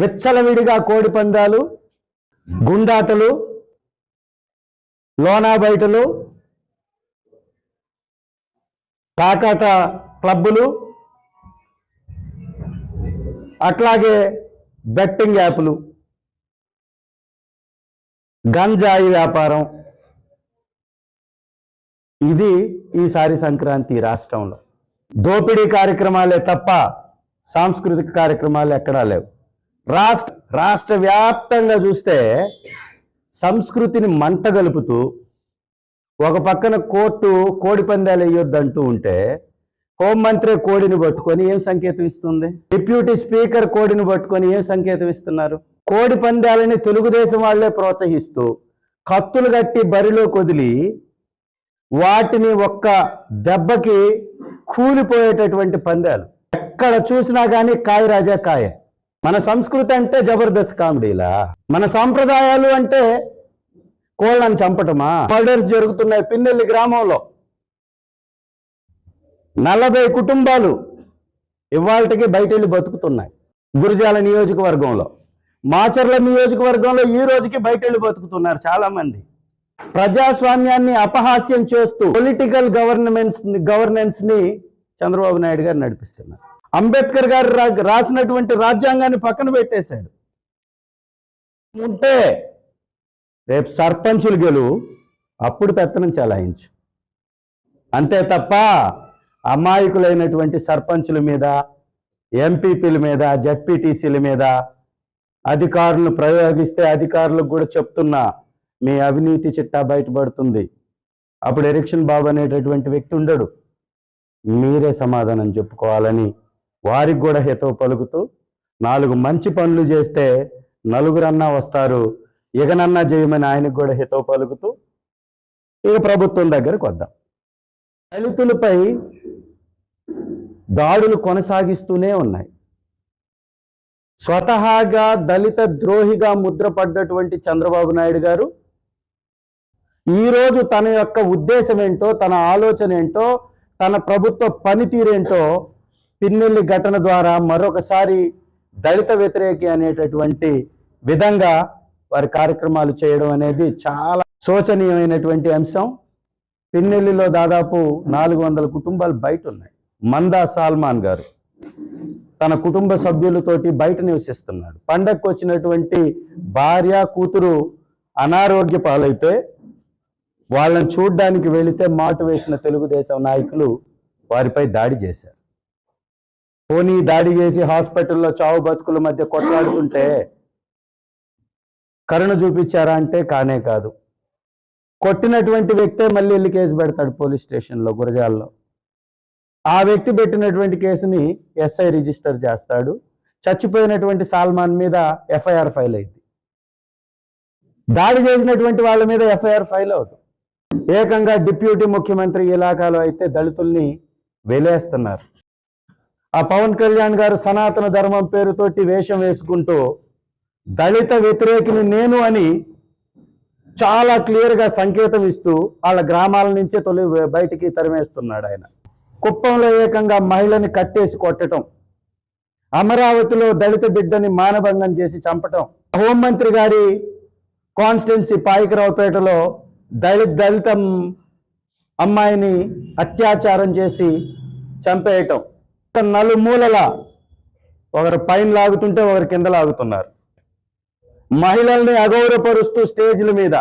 విచ్చలవిడిగా కోడి పందాలు గుండాటలు లోనా బయటలు కాకాట క్లబ్బులు అట్లాగే బెట్టింగ్ యాప్లు గంజాయి వ్యాపారం. ఇది ఈసారి సంక్రాంతి రాష్ట్రంలో. దోపిడీ కార్యక్రమాలే తప్ప సాంస్కృతిక కార్యక్రమాలు ఎక్కడా లేవు. రాష్ట్ర రాష్ట్ర వ్యాప్తంగా చూస్తే సంస్కృతిని మంట గలుపుతూ ఒక పక్కన కోర్టు కోడి పందాలు వేయొద్దంటూ ఉంటే హోంమంత్రి కోడిని పట్టుకొని ఏం సంకేతం ఇస్తుంది? డిప్యూటీ స్పీకర్ కోడిని పట్టుకొని ఏం సంకేతం ఇస్తున్నారు? కోడి పందాలని తెలుగుదేశం వాళ్ళే ప్రోత్సహిస్తూ కత్తులు కట్టి బరిలో కొదిలి వాటిని ఒక్క దెబ్బకి కూలిపోయేటటువంటి పందాలు. ఎక్కడ చూసినా కానీ కాయ రాజా కాయ. మన సంస్కృతి అంటే జబర్దస్త్ కామెడీలా? మన సాంప్రదాయాలు అంటే కోళ్ళని చంపటమా? మర్డర్స్ జరుగుతున్నాయి పిన్నెల్లి గ్రామంలో. నలభై కుటుంబాలు ఇవాళకి బయట వెళ్ళి బతుకుతున్నాయి గురిజాల నియోజకవర్గంలో. మాచర్ల నియోజకవర్గంలో ఈ రోజుకి బయట వెళ్ళి బతుకుతున్నారు చాలామంది. ప్రజాస్వామ్యాన్ని అపహాస్యం చేస్తూ పొలిటికల్ గవర్నమెంట్స్ గవర్నెన్స్ని చంద్రబాబు నాయుడు గారు నడిపిస్తున్నారు. అంబేద్కర్ గారు రా- రాసినటువంటి రాజ్యాంగాన్ని పక్కన పెట్టేశాడు. ఉంటే రేపు సర్పంచులు గెలువు అప్పుడు పెత్తనం చలాయించు. అంతే తప్ప అమాయకులైనటువంటి సర్పంచుల మీద ఎంపీపీల మీద జడ్పీటీసీల మీద అధికారులను ప్రయోగిస్తే అధికారులకు కూడా చెప్తున్నా మీ అవినీతి చిట్టా బయటపడుతుంది. అప్పుడు ఎరిక్షన్ బాబు అనేటటువంటి వ్యక్తి ఉండడు. మీరే సమాధానం చెప్పుకోవాలని వారికి కూడా హితవు పలుకుతూ నాలుగు మంచి పనులు చేస్తే నలుగురన్నా వస్తారు ఇకనన్నా చేయమని ఆయనకు కూడా హితవు పలుకుతూ ఇక ప్రభుత్వం దగ్గరకు వద్దాం. దళితులపై దాడులు కొనసాగిస్తూనే ఉన్నాయి. స్వతహాగా దళిత ద్రోహిగా ముద్రపడ్డటువంటి చంద్రబాబు నాయుడు గారు ఈరోజు తన యొక్క ఉద్దేశం ఏంటో తన ఆలోచన ఏంటో తన ప్రభుత్వ పనితీరేంటో పిన్నెల్లి ఘటన ద్వారా మరొకసారి దళిత వ్యతిరేకి అనేటటువంటి విధంగా వారి కార్యక్రమాలు చేయడం అనేది చాలా శోచనీయమైనటువంటి అంశం. పిన్నెల్లిలో దాదాపు నాలుగు వందల కుటుంబాలు బయట ఉన్నాయి. మందా సాల్మాన్ గారు తన కుటుంబ సభ్యులతోటి బయట నివసిస్తున్నాడు. పండగకు వచ్చినటువంటి భార్య కూతురు అనారోగ్య పాలైతే వాళ్ళని చూడ్డానికి వెళితే మాటు వేసిన తెలుగుదేశం నాయకులు వారిపై దాడి చేశారు. పోనీ దాడి చేసి హాస్పిటల్లో చావు బతుకుల మధ్య కొట్లాడుతుంటే కరుణ చూపించారా అంటే కానే కాదు. కొట్టినటువంటి వ్యక్తే మళ్ళీ వెళ్ళి కేసు పెడతాడు పోలీస్ స్టేషన్లో గురజాల్లో. ఆ వ్యక్తి పెట్టినటువంటి కేసుని ఎస్ఐ రిజిస్టర్ చేస్తాడు. చచ్చిపోయినటువంటి సాల్మాన్ మీద ఎఫ్ఐఆర్ ఫైల్ అయింది. దాడి చేసినటువంటి వాళ్ళ మీద ఎఫ్ఐఆర్ ఫైల్ అవుతుంది. ఏకంగా డిప్యూటీ ముఖ్యమంత్రి ఇలాకాలో అయితే దళితుల్ని వెలేస్తున్నారు. ఆ పవన్ కళ్యాణ్ గారు సనాతన ధర్మం పేరుతోటి వేషం వేసుకుంటూ దళిత వ్యతిరేకిని నేను అని చాలా క్లియర్గా సంకేతం ఇస్తూ వాళ్ళ గ్రామాల నుంచే తొలి బయటికి తరిమేస్తున్నాడు ఆయన. కుప్పంలో ఏకంగా మహిళని కట్టేసి కొట్టడం అమరావతిలో దళిత బిడ్డని మానభంగం చేసి చంపటం హోంమంత్రి గారి కాన్స్టిట్యున్సీ పాయికరావుపేటలో దళిత దళిత అమ్మాయిని అత్యాచారం చేసి చంపేయటం నలుమూలల ఒకరు పైన లాగుతుంటే ఒకరు కింద లాగుతున్నారు. మహిళల్ని అగౌరవపరుస్తూ స్టేజ్ల మీద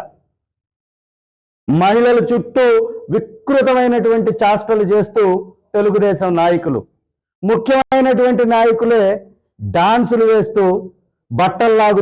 మహిళల చుట్టూ వికృతమైనటువంటి చాష్టలు చేస్తూ తెలుగుదేశం నాయకులు ముఖ్యమైనటువంటి నాయకులే డాన్సులు వేస్తూ బట్టలు లాగుతూ